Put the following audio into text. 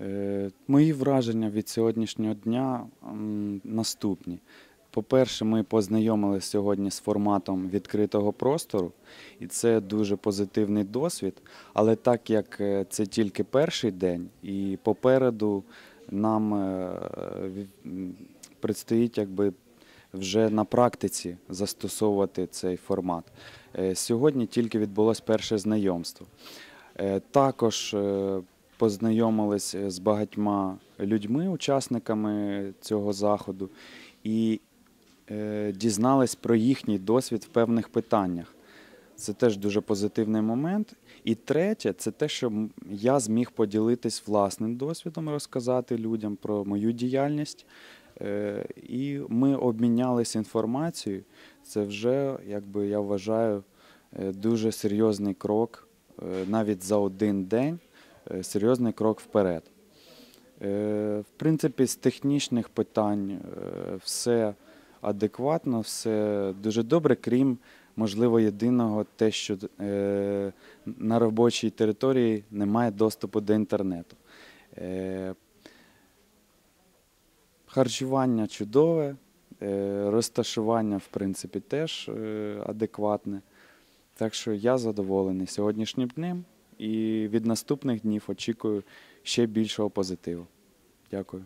Е, Мої враження від сьогоднішнього дня наступні. По-перше, ми познайомилися сьогодні з форматом відкритого простору, і це дуже позитивний досвід. Але так як е, це тільки перший день, і попереду нам е, предстоїть якби вже на практиці застосовувати цей формат. Сьогодні тільки відбулось перше знайомство. Також познайомились з багатьма людьми, учасниками цього заходу, і е, дізнались про їхній досвід в певних питаннях. Це теж дуже позитивний момент. І третє, це те, що я зміг поділитись власним досвідом, розказати людям про мою діяльність. Е, І ми обмінялись інформацією. Це вже, якби я вважаю, е, дуже серйозний крок, е, навіть за один день, е, серйозний крок вперед. Е, В принципі, з технічних питань е, все адекватно, все дуже добре, крім, можливо, єдиного те, що е, на робочій території немає доступу до інтернету. Е, Харчування чудове, е, розташування, в принципі, теж е, адекватне. Так що я задоволений сьогоднішнім днем і від наступних днів очікую ще більшого позитиву. Дякую.